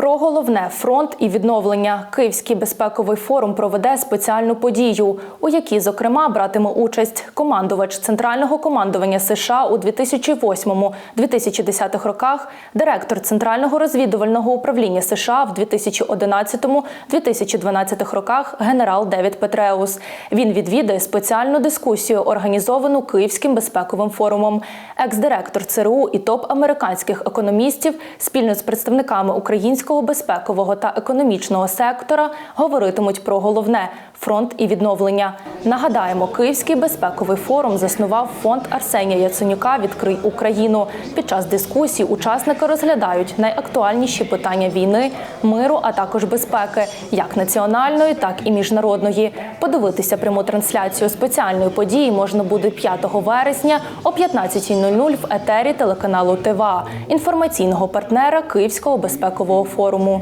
Про головне фронт і відновлення Київський безпековий форум проведе спеціальну подію, у якій, зокрема, братиме участь командувач центрального командування США у 2008-2010 роках, директор центрального розвідувального управління США в 2011-2012 роках, генерал Девід Петреус. Він відвідає спеціальну дискусію, організовану Київським безпековим форумом. Екс-директор ЦРУ і топ американських економістів спільно з представниками українського безпекового та економічного сектора говоритимуть про головне фронт і відновлення. Нагадаємо, Київський безпековий форум заснував фонд Арсенія Яценюка Відкрий Україну. Під час дискусій учасники розглядають найактуальніші питання війни, миру, а також безпеки, як національної, так і міжнародної. Подивитися пряму трансляцію спеціальної події можна буде 5 вересня о 15.00 в етері телеканалу ТВА, інформаційного партнера Київського безпекового форуму.